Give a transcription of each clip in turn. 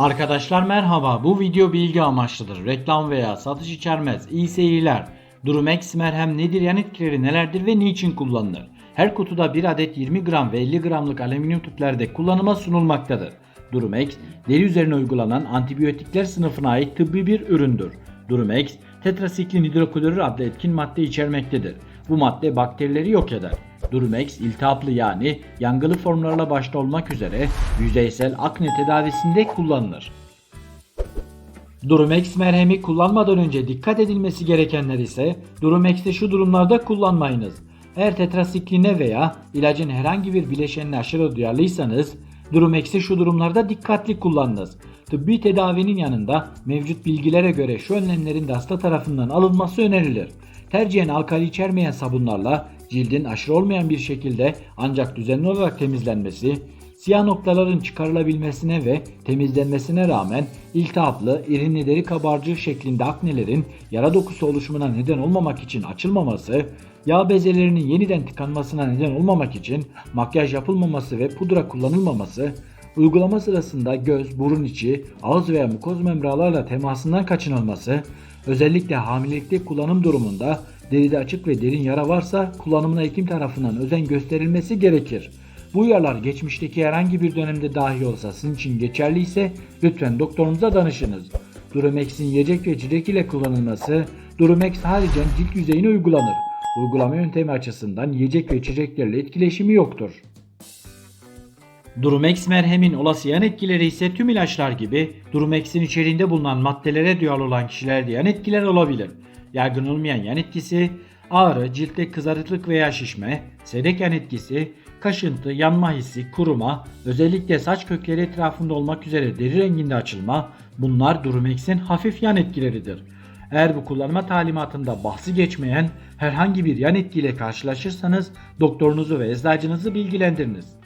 Arkadaşlar merhaba. Bu video bilgi amaçlıdır. Reklam veya satış içermez. İyi seyirler. Durumex merhem nedir, yan etkileri nelerdir ve niçin kullanılır? Her kutuda 1 adet 20 gram ve 50 gramlık alüminyum tüplerde kullanıma sunulmaktadır. Durumex, deri üzerine uygulanan antibiyotikler sınıfına ait tıbbi bir üründür. Durumex, tetrasiklin hidroklorür adlı etkin madde içermektedir. Bu madde bakterileri yok eder. Durumex iltihaplı yani yangılı formlarla başta olmak üzere yüzeysel akne tedavisinde kullanılır. Durumex merhemi kullanmadan önce dikkat edilmesi gerekenler ise Durumex'i şu durumlarda kullanmayınız. Eğer tetrasikline veya ilacın herhangi bir bileşenine aşırı duyarlıysanız Durumex'i şu durumlarda dikkatli kullanınız. Tıbbi tedavinin yanında mevcut bilgilere göre şu önlemlerin de hasta tarafından alınması önerilir. Tercihen alkali içermeyen sabunlarla cildin aşırı olmayan bir şekilde ancak düzenli olarak temizlenmesi, siyah noktaların çıkarılabilmesine ve temizlenmesine rağmen iltihaplı, irinli deri kabarcığı şeklinde aknelerin yara dokusu oluşumuna neden olmamak için açılmaması, yağ bezelerinin yeniden tıkanmasına neden olmamak için makyaj yapılmaması ve pudra kullanılmaması, uygulama sırasında göz, burun içi, ağız veya mukoz membralarla temasından kaçınılması, özellikle hamilelikte kullanım durumunda deride açık ve derin yara varsa kullanımına hekim tarafından özen gösterilmesi gerekir. Bu uyarılar geçmişteki herhangi bir dönemde dahi olsa sizin için geçerli ise lütfen doktorunuza danışınız. Durumex'in yiyecek ve çilek ile kullanılması, Durumex haricen cilt yüzeyine uygulanır. Uygulama yöntemi açısından yiyecek ve içeceklerle etkileşimi yoktur. Durumex merhemin olası yan etkileri ise tüm ilaçlar gibi Durumex'in içeriğinde bulunan maddelere duyarlı olan kişilerde yan etkiler olabilir. Yaygın olmayan yan etkisi ağrı, ciltte kızarıklık veya şişme, sedek yan etkisi, kaşıntı, yanma hissi, kuruma, özellikle saç kökleri etrafında olmak üzere deri renginde açılma bunlar Durumex'in hafif yan etkileridir. Eğer bu kullanma talimatında bahsi geçmeyen herhangi bir yan etkiyle karşılaşırsanız doktorunuzu ve eczacınızı bilgilendiriniz.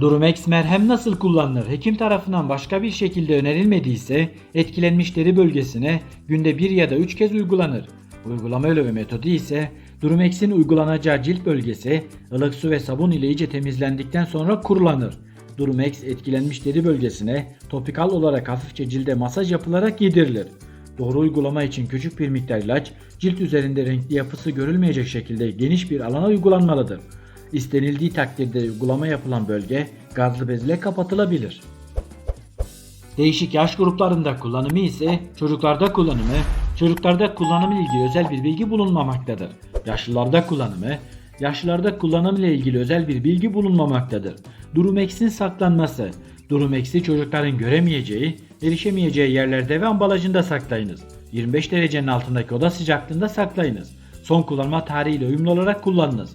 Durumex merhem nasıl kullanılır? Hekim tarafından başka bir şekilde önerilmediyse etkilenmiş deri bölgesine günde 1 ya da 3 kez uygulanır. Uygulama yolu ve metodu ise Durumex'in uygulanacağı cilt bölgesi ılık su ve sabun ile iyice temizlendikten sonra kurulanır. Durumex etkilenmiş deri bölgesine topikal olarak hafifçe cilde masaj yapılarak yedirilir. Doğru uygulama için küçük bir miktar ilaç cilt üzerinde renkli yapısı görülmeyecek şekilde geniş bir alana uygulanmalıdır. İstenildiği takdirde uygulama yapılan bölge gazlı bezle kapatılabilir. Değişik yaş gruplarında kullanımı ise çocuklarda kullanımı, çocuklarda kullanımı ile ilgili özel bir bilgi bulunmamaktadır. Yaşlılarda kullanımı, yaşlılarda kullanım ile ilgili özel bir bilgi bulunmamaktadır. Durumex'in saklanması, Durumex'i çocukların göremeyeceği, erişemeyeceği yerlerde ve ambalajında saklayınız. 25 derecenin altındaki oda sıcaklığında saklayınız. Son kullanma tarihiyle uyumlu olarak kullanınız.